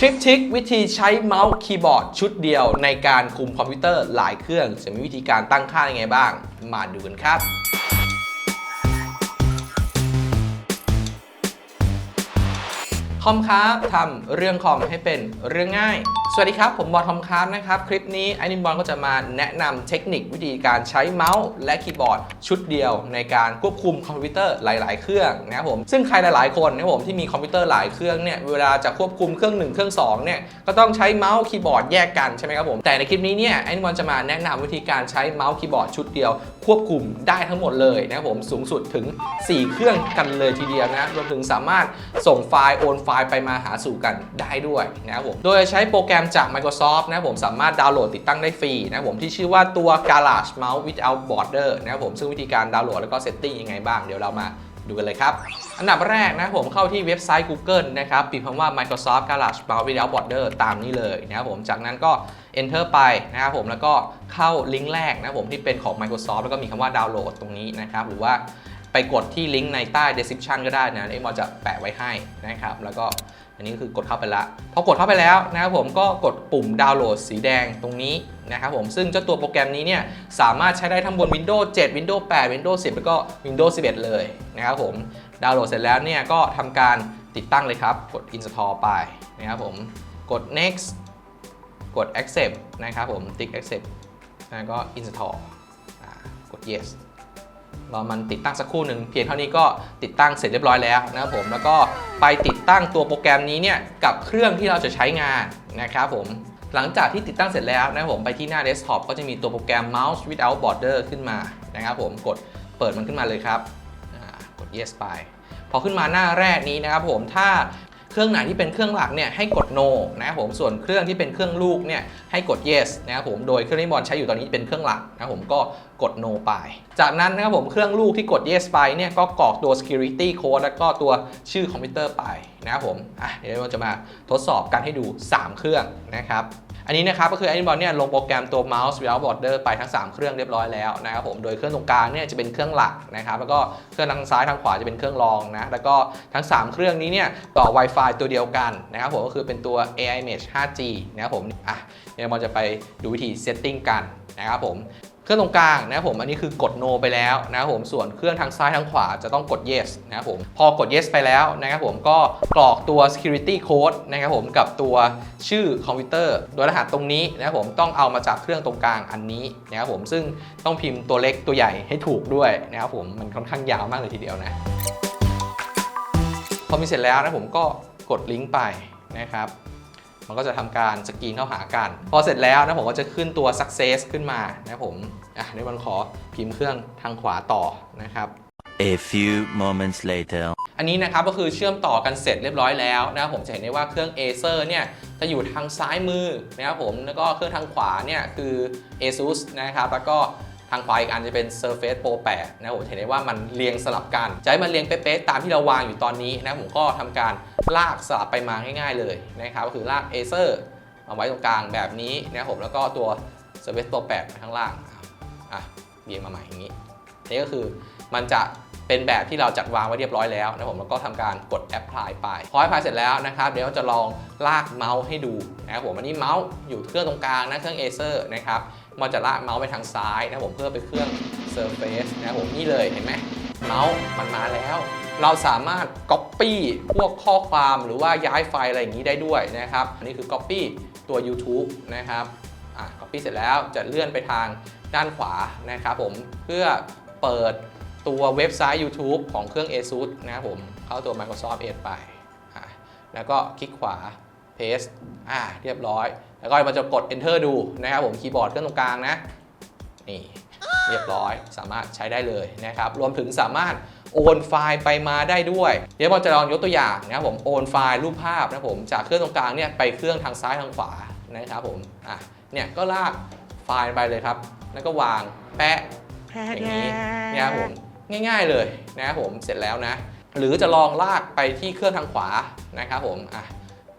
ทริคทิกวิธีใช้เมาส์คีย์บอร์ดชุดเดียวในการคุมคอมพิวเตอร์หลายเครื่อง จะมีวิธีการตั้งค่ายังไงบ้าง มาดูกันครับคอมครับทำเรื่องคอมให้เป็นเรื่องง่าย สวัสดีครับ ผมบอลทอมครับนะครับ คลิปนี้ไอ้นิมบอลก็จะมาแนะนำเทคนิควิธีการใช้เมาส์และคีย์บอร์ดชุดเดียว ในการควบคุมคอมพิวเตอร์หลาย ๆ เครื่องนะครับผมซึ่งใครหลาย ๆ คนนะครับผมที่มีคอมพิวเตอร์หลายเครื่องเนี่ยเวลาจะควบคุมเครื่อง 1 เครื่อง2เนี่ยก็ต้องใช้เมาส์คีย์บอร์ดแยกกันใช่ไหมครับผมแต่ในคลิปนี้เนี่ยไอ้นิมบอลจะมาแนะนำวิธีการใช้เมาส์คีย์บอร์ดชุดเดียว ควบคุมได้ทั้งหมดเลยนะครับผมสูงสุดถึง 4 เครื่องกันเลยทีเดียวนะรวมถึงสามารถส่งไฟล์โอนไฟล์ไปมาหาสู่กันได้ด้วยนะครับผมโดยใช้โปรแกรมจาก Microsoft นะผมสามารถดาวน์โหลดติดตั้งได้ฟรีนะผมที่ชื่อว่าตัว Garage Mouse Without Border นะผมซึ่งวิธีการดาวน์โหลดแล้วก็เซตติ้งยังไงบ้างเดี๋ยวเรามาดูกันเลยครับ อันดับแรกนะผมเข้าที่เว็บไซต์ Google นะครับพิมพ์คำว่า Microsoft Garage Mouse Without Border ตามนี้เลยนะครับผมจากนั้นก็ Enter ไปนะครับผมแล้วก็เข้าลิงก์แรกนะผมที่เป็นของ Microsoft แล้วก็มีคำว่าดาวน์โหลดตรงนี้นะครับหรือว่าไปกดที่ลิงก์ในใต้ description ก็ได้นะเอ็มอจะแปะไว้ให้นะครับแล้วก็ อันนี้คือกดเข้าไปละพอกดเข้าไปแล้วนะครับผมก็กดปุ่มดาวน์โหลดสีแดงตรงนี้นะครับผมซึ่งเจ้าตัวโปรแกรมนี้เนี่ยสามารถใช้ได้ทั้งบน Windows 7 Windows 8 Windows 10 แล้วก็ Windows 11 เลยนะครับผมดาวน์โหลดเสร็จแล้วเนี่ยก็ทำการติดตั้งเลยครับ กด install ไปนะครับผมกด next กด accept นะครับผมติ๊ก accept แล้วก็ install กด yes รอมันติดตั้งสักครู่หนึ่งเพียงเท่านี้ก็ติดตั้งเสร็จเรียบร้อยแล้วนะครับผมแล้วก็ไปติดตั้งตัวโปรแกรมนี้เนี่ยกับเครื่องที่เราจะใช้งานนะครับผมหลังจากที่ติดตั้งเสร็จแล้วนะครับผมไปที่หน้าเดสก์ท็อปก็จะมีตัวโปรแกรม Mouse Without Border ขึ้นมานะครับผมกดเปิดมันขึ้นมาเลยครับกด yes ไปพอขึ้นมาหน้าแรกนี้นะครับผมถ้า เครื่องไหนที่เป็นเครื่องหลักเนี่ยให้กด no นะครับผมส่วนเครื่องที่เป็นเครื่องลูกเนี่ยให้กด yes นะครับผมโดยเครื่องที่บอลใช้อยู่ตอนนี้เป็นเครื่องหลักนะครับผมก็กด no ไป จากนั้นนะครับผมเครื่องลูกที่กด yes ไปเนี่ยก็กรอกตัว security code แล้วก็ตัวชื่อคอมพิวเตอร์ไปนะครับผมอะเดี๋ยวเราจะมาทดสอบกันให้ดู 3 เครื่องนะครับ อันนี้นะครับก็คือไอ้บอลเนี่ยลงโปรแกรมตัว mouse without border ไปทั้ง 3 เครื่องเรียบร้อยแล้วนะครับผม โดยเครื่องตรงกลางเนี่ยจะเป็นเครื่องหลักนะครับ แล้วก็เครื่องทางซ้ายทางขวาจะเป็นเครื่องรองนะ แล้วก็ทั้ง 3 เครื่องนี้เนี่ยต่อ Wi-Fi ตัวเดียวกันนะครับผมก็คือเป็นตัว AI Mesh 5G นะครับผม อะเดี๋ยวบอลจะไปดูวิธีเซตติ้งกันนะครับผม เครื่องตรงกลางนะครับผมอันนี้คือกด no ไปแล้วนะครับผมส่วนเครื่องทางซ้ายทางขวาจะต้องกด yes นะครับผมพอกด yes ไปแล้วนะครับผมก็กรอกตัว security code นะครับผมกับตัวชื่อคอมพิวเตอร์ โดยรหัสตรงนี้นะครับผมต้องเอามาจากเครื่องตรงกลางอันนี้นะครับผมซึ่งต้องพิมพ์ตัวเล็กตัวใหญ่ให้ถูกด้วยนะครับผมมันค่อนข้างยาวมากเลยทีเดียวนะพอมีเสร็จแล้วนะผมก็กดลิงก์ไปนะครับ มันก็จะทำการสกรีนเข้าหากัน พอเสร็จแล้วนะผมก็จะขึ้นตัว success ขึ้นมานะครับผมอะเดี๋ยวมันขอพิมพ์เครื่องทางขวาต่อนะครับ A few moments later. อันนี้นะครับก็คือเชื่อมต่อกันเสร็จเรียบร้อยแล้วนะครับผมจะเห็นได้ว่าเครื่อง Acer เนี่ยจะอยู่ทางซ้ายมือนะครับผมแล้วก็เครื่องทางขวาเนี่ยคือ ASUS นะครับแล้วก็ ทางขวาอีกอันจะเป็น Surface Pro 8นะครับผมเห็นได้ว่ามันเรียงสลับกันจะให้มันเรียงเป๊ะๆตามที่เราวางอยู่ตอนนี้นะผมก็ทำการลากสลับไปมาง่ายๆเลยนะครับก็คือลาก Acer มาไว้ตรงกลางแบบนี้นะครับผมแล้วก็ตัว Surface Pro 8ไว้ข้างล่างอะเรียงมาใหม่อย่างนี้นี่ก็คือมันจะ เป็นแบบที่เราจัดวางไว้เรียบร้อยแล้วนะผมแล้วก็ทำการกด apply ไปพอ apply เสร็จแล้วนะครับเดี๋ยวจะลองลากเมาส์ให้ดูนะครับผมอันนี้เมาส์อยู่เครื่องตรงกลางนะเครื่อง Acer นะครับมันจะลากเมาส์ไปทางซ้ายนะผมเพื่อไปเครื่อง Surface นะครับผมนี่เลยเห็นไหมเมาส์มันมาแล้ว เราสามารถ Copy พวกข้อความหรือว่าย้ายไฟล์อะไรอย่างนี้ได้ด้วยนะครับอันนี้คือ Copy ตัว YouTube นะครับอะ Copy เสร็จแล้วจะเลื่อนไปทางด้านขวานะครับผมเพื่อเปิด ตัวเว็บไซต์ YouTube ของเครื่อง ASUS นะครับผม เข้าตัว Microsoft Edge ไป แล้วก็คลิกขวา paste อ่า เรียบร้อย แล้วก็มันจะกด enter ดูนะครับผม คีย์บอร์ดเครื่องตรงกลางนะ นี่ เรียบร้อย สามารถใช้ได้เลยนะครับ รวมถึงสามารถโอนไฟล์ไปมาได้ด้วย เดี๋ยวผมจะลองยกตัวอย่างนะครับผม โอนไฟล์รูปภาพนะผม จากเครื่องตรงกลางเนี่ยไปเครื่องทางซ้ายทางขวานะครับผม อะ เนี่ยก็ลากไฟล์ไปเลยครับ แล้วก็วางแปะอย่างนี้นะครับผม ง่าย ๆเลยนะครับผมเสร็จแล้วนะ หรือจะลองลากไปที่เครื่องทางขวานะครับผมอะ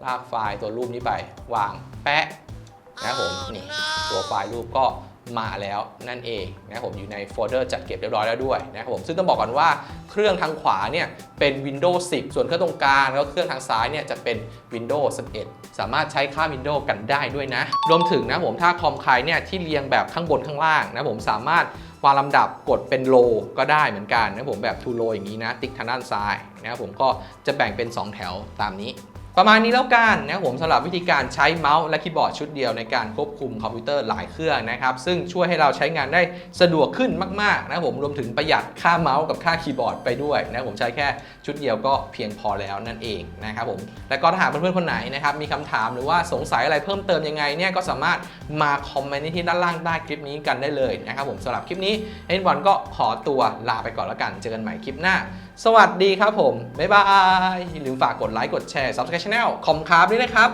ลากไฟล์ตัวรูปนี้ไปวางแปะนะครับผมนี่ตัวไฟล์รูปก็มาแล้วนั่นเองนะครับผมอยู่ในโฟลเดอร์จัดเก็บเรียบร้อยแล้วด้วยนะครับผมซึ่งต้องบอกก่อนว่าเครื่องทางขวาเนี่ยเป็น Windows 10 ส่วนเครื่องตรงกลางแล้วเครื่องทางซ้ายเนี่ยจะเป็น Windows 11 สามารถใช้ค่า Windows กันได้ด้วยนะ รวมถึงนะผมถ้าคอมใครเนี่ยที่เรียงแบบข้างบนข้างล่างนะผมสามารถ วางลำดับกดเป็นโลก็ได้เหมือนกันนะผมแบบ to low อย่างนี้นะ ติ๊กทางด้านซ้ายนะครับผมก็จะแบ่งเป็น 2 แถวตามนี้ ประมาณนี้แล้วกันนะผมสำหรับวิธีการใช้เมาส์และคีย์บอร์ดชุดเดียวในการควบคุมคอมพิวเตอร์หลายเครื่องนะครับ ซึ่งช่วยให้เราใช้งานได้สะดวกขึ้นมากๆนะผมรวมถึงประหยัดค่าเมาส์กับค่าคีย์บอร์ดไปด้วยนะผมใช้แค่ชุดเดียวก็เพียงพอแล้วนั่นเองนะครับผมและก็ถ้าหากเพื่อนๆคนไหนนะครับมีคำถามหรือว่าสงสัยอะไรเพิ่มเติมยังไงเนี่ยก็สามารถมาคอมเมนต์ที่ด้านล่างใต้คลิปนี้กันได้เลยนะครับผมสำหรับคลิปนี้เอ็นบอลก็ขอตัวลาไปก่อนแล้วกันเจอกันใหม่คลิปหน้า สวัสดีครับผมบ๊ายบายอย่าลืมฝากกดไลค์กดแชร์ Subscribe Channel คอมคาร์บด้วยนะครับ